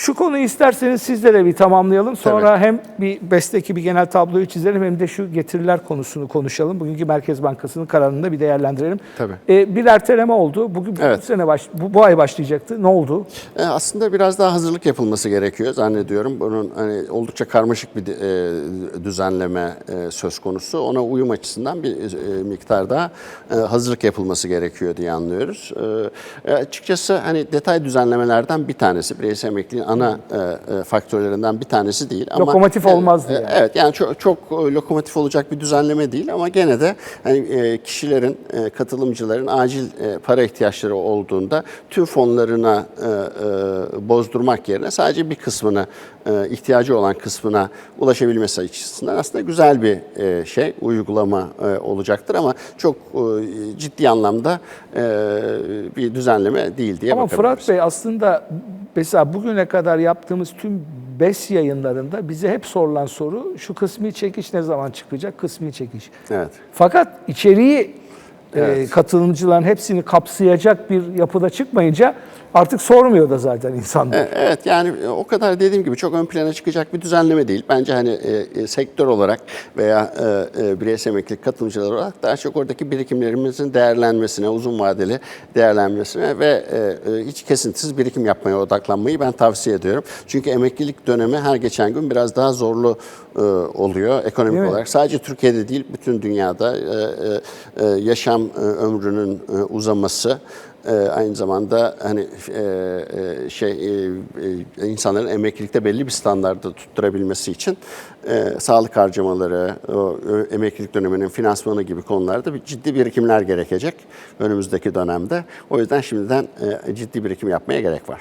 Şu konuyu isterseniz sizlere bir tamamlayalım. Sonra hem bir besteki bir genel tabloyu çizelim hem de şu getiriler konusunu konuşalım. Bugünkü Merkez Bankası'nın kararını da bir değerlendirelim. Tabii. Ee, bir erteleme oldu. Bugün bu Evet. sene baş, bu, bu ay başlayacaktı. Ne oldu? E, Aslında biraz daha hazırlık yapılması gerekiyor zannediyorum. Bunun hani oldukça karmaşık bir e, düzenleme e, söz konusu. Ona uyum açısından bir e, miktar daha e, hazırlık yapılması gerekiyor diye anlıyoruz. E, e, açıkçası hani detay düzenlemelerden bir tanesi, bireysel emekliliğin ana e, e, faktörlerinden bir tanesi değil. Ama, Lokomotif e, olmazdı e, yani. Evet yani çok, çok lokomotif olacak bir düzenleme değil ama gene de hani e, kişilerin, e, katılımcıların acil e, para ihtiyaçları olduğunda tüm fonlarına e, e, bozdurmak yerine sadece bir kısmını, e, ihtiyacı olan kısmına ulaşabilmesi açısından aslında güzel bir e, şey, uygulama e, olacaktır ama çok e, ciddi anlamda e, bir düzenleme değil diye Ama bakabiliriz. Fırat Bey aslında mesela bugüne kadar yaptığımız tüm BES yayınlarında bize hep sorulan soru şu kısmi çekiş ne zaman çıkacak? Kısmi çekiş. Evet. Fakat içeriği e, Evet. katılımcıların hepsini kapsayacak bir yapıda çıkmayınca artık sormuyor da zaten insanlar. E, Evet yani o kadar dediğim gibi çok ön plana çıkacak bir düzenleme değil. Bence hani e, e, sektör olarak veya e, e, bireysel emeklilik katılımcılar olarak daha çok oradaki birikimlerimizin değerlenmesine, uzun vadeli değerlenmesine ve e, e, hiç kesintisiz birikim yapmaya odaklanmayı ben tavsiye ediyorum. Çünkü emeklilik dönemi her geçen gün biraz daha zorlu e, oluyor ekonomik olarak. Sadece Türkiye'de değil bütün dünyada e, e, e, yaşam e, ömrünün e, uzaması e, aynı zamanda hani e, e, şey e, e, insanların emeklilikte belli bir standarda tutturabilmesi için e, sağlık harcamaları, o, emeklilik döneminin finansmanı gibi konularda bir ciddi birikimler gerekecek önümüzdeki dönemde. O yüzden şimdiden e, ciddi birikim yapmaya gerek var.